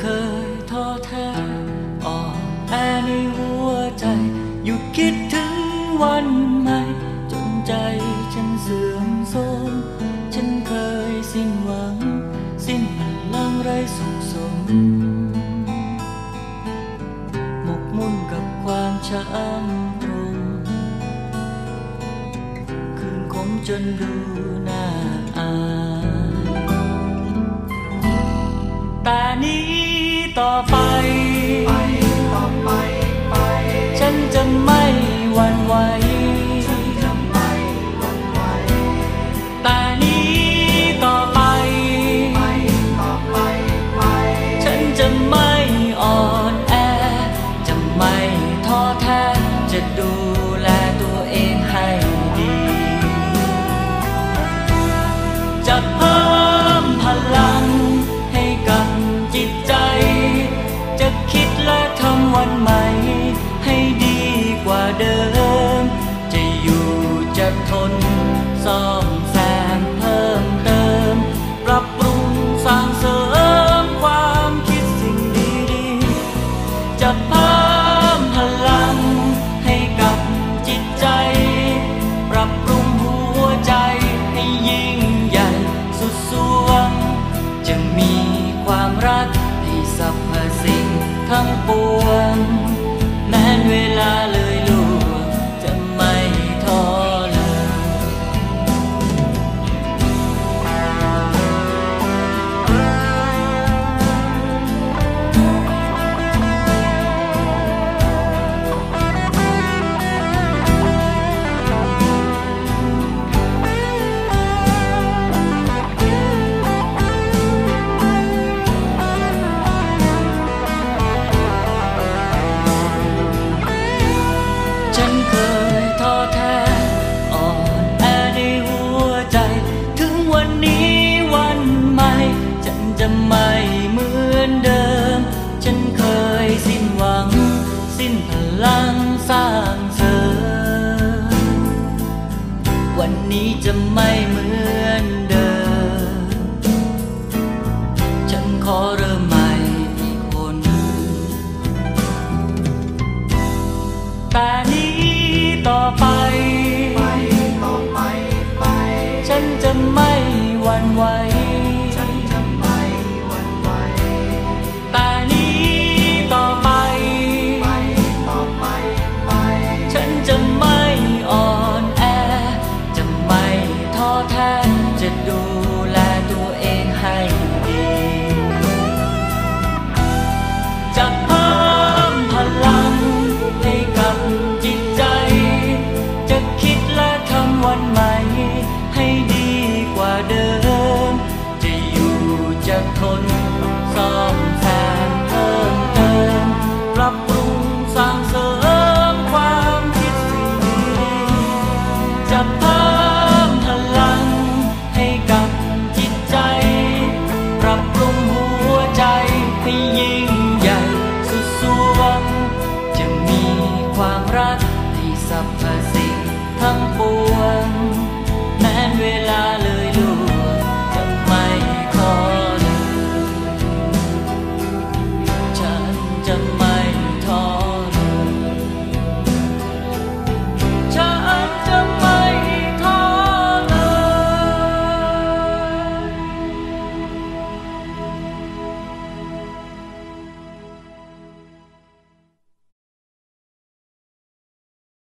เคยท้อแท้อ่อนแอในหัวใจ อยู่คิดถึงวันใหม่ จนใจฉันเสื่อมโทรมฉันเคยสิ้นหวัง สิ้นพลังไรสุขสมหมกมุ่นกับความช้ำตรง คืนคมจนดูน่าอาย ต่อไปไปต่อไปไป ฉันจะไม่หวั่นไหว ซ่อมแซม เหมือนเดิ